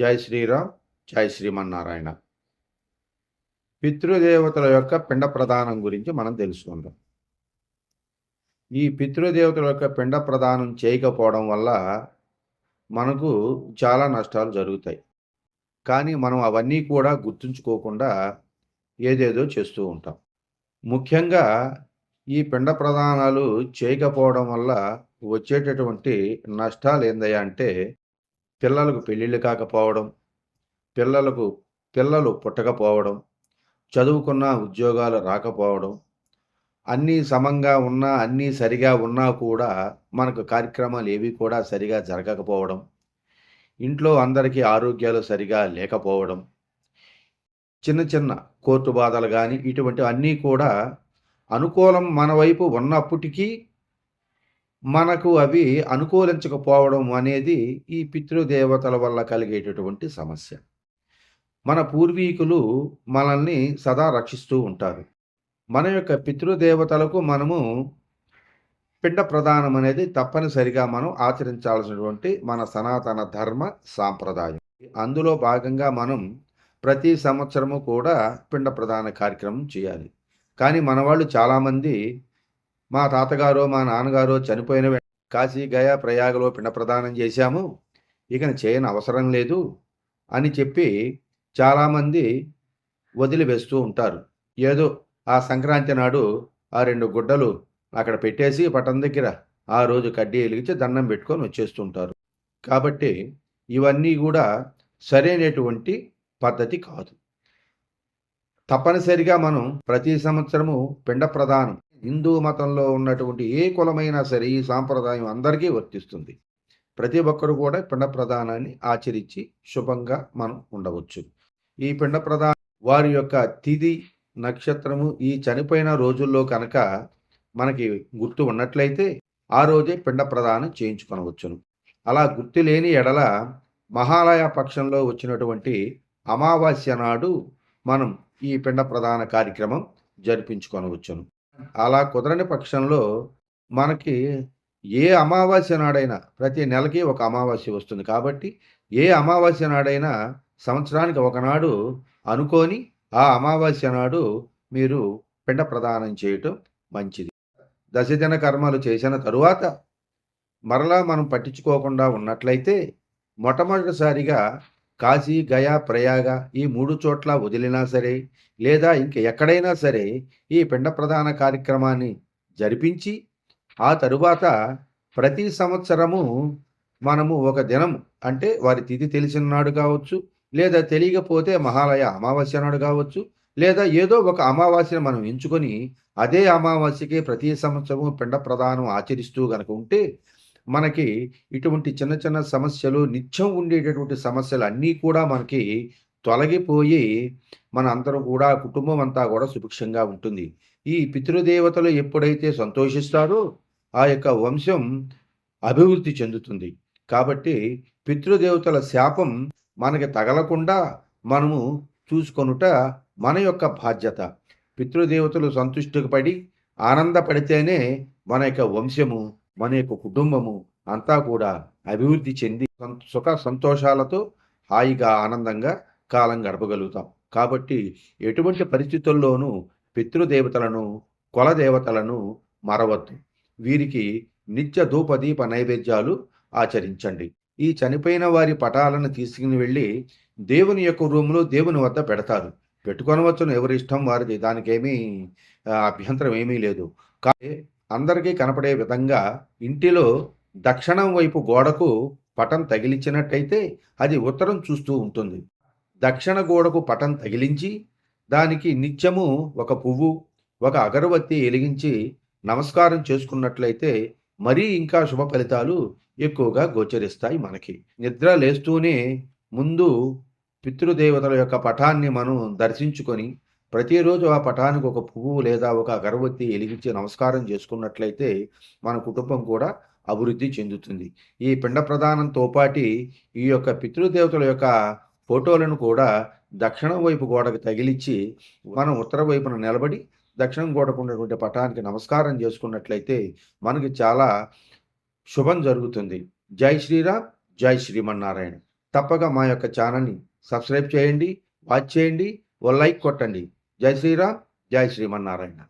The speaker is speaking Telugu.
జై శ్రీరామ్ జై శ్రీమన్నారాయణ. పితృదేవతల యొక్క పిండ ప్రదానం గురించి మనం తెలుసుకుందాం. ఈ పితృదేవతల యొక్క పిండ ప్రదానం చేయకపోవడం వల్ల మనకు చాలా నష్టాలు జరుగుతాయి. కానీ మనం అవన్నీ కూడా గుర్తుంచుకోకుండా ఏదేదో చేస్తూ ఉంటాం. ముఖ్యంగా ఈ పిండ ప్రదానాలు చేయకపోవడం వల్ల వచ్చేటటువంటి నష్టాలు ఏందయ్యా అంటే పిల్లలకు పెళ్ళిళ్ళు కాకపోవడం పిల్లలకు పిల్లలు పుట్టకపోవడం చదువుకున్న ఉద్యోగాలు రాకపోవడం అన్నీ సమంగా ఉన్నా అన్నీ సరిగా ఉన్నా కూడా మనకు కార్యక్రమాలు ఏవి కూడా సరిగా జరగకపోవడం ఇంట్లో అందరికీ ఆరోగ్యాలు సరిగా లేకపోవడం చిన్న చిన్న కోర్టు బాధలు కానీ ఇటువంటి అన్నీ కూడా అనుకూలం మన వైపు ఉన్నప్పటికీ మనకు అవి అనుకూలించకపోవడం అనేది ఈ పితృదేవతల వల్ల కలిగేటటువంటి సమస్య. మన పూర్వీకులు మనల్ని సదా రక్షిస్తూ ఉంటారు. మన యొక్క పితృదేవతలకు మనము పిండ ప్రదానం అనేది తప్పనిసరిగా మనం ఆచరించాల్సినటువంటి మన సనాతన ధర్మ సాంప్రదాయం. అందులో భాగంగా మనం ప్రతి సంవత్సరము కూడా పిండ ప్రదాన కార్యక్రమం చేయాలి. కానీ మన వాళ్ళు చాలామంది మా తాతగారు మా నాన్నగారో చనిపోయిన కాశీ గయా ప్రయాగలో పిండ ప్రదానం చేశాము. ఇక చేయని అవసరం లేదు అని చెప్పి చాలామంది వదిలివేస్తూ ఉంటారు. ఏదో ఆ సంక్రాంతి నాడు ఆ రెండు గుడ్డలు అక్కడ పెట్టేసి పటం దగ్గర ఆ రోజు కడ్డీ వెలిగించి దండం పెట్టుకొని వచ్చేస్తుంటారు. కాబట్టి ఇవన్నీ కూడా సరైనటువంటి పద్ధతి కాదు. తప్పనిసరిగా మనం ప్రతి సంవత్సరము పిండ ప్రదానం హిందూ మతంలో ఉన్నటువంటి ఏ కులమైనా సరే ఈ సాంప్రదాయం అందరికీ వర్తిస్తుంది. ప్రతి ఒక్కరు కూడా పిండ ప్రదానాన్ని ఆచరించి శుభంగా మనం ఉండవచ్చు. ఈ పిండ ప్రధాన వారి యొక్క తిథి నక్షత్రము ఈ చనిపోయిన రోజుల్లో కనుక మనకి గుర్తు ఉన్నట్లయితే ఆ రోజే పిండ ప్రదానం చేయించుకొనవచ్చును. అలా గుర్తు లేని ఎడల మహాలయ పక్షంలో వచ్చినటువంటి అమావాస్య నాడు మనం ఈ పిండ ప్రధాన కార్యక్రమం జరిపించుకొనవచ్చును. అలా కుదరని పక్షంలో మనకి ఏ అమావాస్య నాడైనా ప్రతి నెలకి ఒక అమావాస్య వస్తుంది కాబట్టి ఏ అమావాస్య నాడైనా సంవత్సరానికి ఒకనాడు అనుకొని ఆ అమావాస్య నాడు మీరు పిండ ప్రదానం చేయటం మంచిది. దశజన కర్మలు చేసిన తరువాత మరలా మనం పట్టించుకోకుండా ఉన్నట్లయితే మొట్టమొదటిసారిగా కాశీ గయా ప్రయాగ ఈ మూడు చోట్ల వదిలినా సరే లేదా ఇంక ఎక్కడైనా సరే ఈ పిండ ప్రధాన కార్యక్రమాన్ని జరిపించి ఆ తరువాత ప్రతి సంవత్సరము మనము ఒక దినం అంటే వారి తిథి తెలిసిన నాడు కావచ్చు లేదా తెలియకపోతే మహాలయ అమావాస్య నాడు కావచ్చు లేదా ఏదో ఒక అమావాస్యను మనం ఎంచుకొని అదే అమావాస్యకి ప్రతి సంవత్సరము పిండ ప్రదానం ఆచరిస్తూ గనక ఉంటే మనకి ఇటువంటి చిన్న చిన్న సమస్యలు నిత్యం ఉండేటటువంటి సమస్యలు అన్నీ కూడా మనకి తొలగిపోయి మన అందరం కూడా కుటుంబం అంతా కూడా సుభిక్షంగా ఉంటుంది. ఈ పితృదేవతలు ఎప్పుడైతే సంతోషిస్తారో ఆ యొక్క వంశం అభివృద్ధి చెందుతుంది. కాబట్టి పితృదేవతల శాపం మనకి తగలకుండా మనము చూసుకొనుట మన యొక్క బాధ్యత. పితృదేవతలు సంతుష్టిపడి ఆనందపడితేనే మన యొక్క వంశము మన యొక్క కుటుంబము అంతా కూడా అభివృద్ధి చెంది సుఖ సంతోషాలతో హాయిగా ఆనందంగా కాలం గడపగలుగుతాం. కాబట్టి ఎటువంటి పరిస్థితుల్లోనూ పితృదేవతలను కులదేవతలను మరవద్దు. వీరికి నిత్య ధూపదీప నైవేద్యాలు ఆచరించండి. ఈ చనిపోయిన వారి పటాలను తీసుకుని వెళ్ళి దేవుని యొక్క రూములో దేవుని వద్ద పెడతారు. పెట్టుకొనవచ్చును ఎవరి ఇష్టం వారిది. దానికేమీ అభ్యంతరం ఏమీ లేదు. కానీ అందరికీ కనపడే విధంగా ఇంటిలో దక్షిణం వైపు గోడకు పటం తగిలించినట్టయితే అది ఉత్తరం చూస్తూ ఉంటుంది. దక్షిణ గోడకు పటం తగిలించి దానికి నిత్యము ఒక పువ్వు ఒక అగరబత్తి ఎలిగించి నమస్కారం చేసుకున్నట్లయితే మరీ ఇంకా శుభ ఫలితాలు ఎక్కువగా గోచరిస్తాయి మనకి. నిద్ర లేస్తూనే ముందు పితృదేవతల యొక్క పటాన్ని మనం దర్శించుకొని ప్రతిరోజు ఆ పటానికి ఒక పువ్వు లేదా ఒక అగరబత్తి వెలిగించి నమస్కారం చేసుకున్నట్లయితే మన కుటుంబం కూడా అభివృద్ధి చెందుతుంది. ఈ పిండ ప్రధానంతో పాటి ఈ యొక్క పితృదేవతల యొక్క ఫోటోలను కూడా దక్షిణం వైపు గోడకు తగిలించి మనం ఉత్తర వైపున నిలబడి దక్షిణం గోడకు ఉన్నటువంటి పటానికి నమస్కారం చేసుకున్నట్లయితే మనకి చాలా శుభం జరుగుతుంది. జై శ్రీరామ్ జై శ్రీమన్నారాయణ. తప్పక మా యొక్క ఛానల్ని సబ్స్క్రైబ్ చేయండి వాచ్ చేయండి ఓ లైక్ కొట్టండి. జై శ్రీరామ్ జై శ్రీమన్నారాయణ.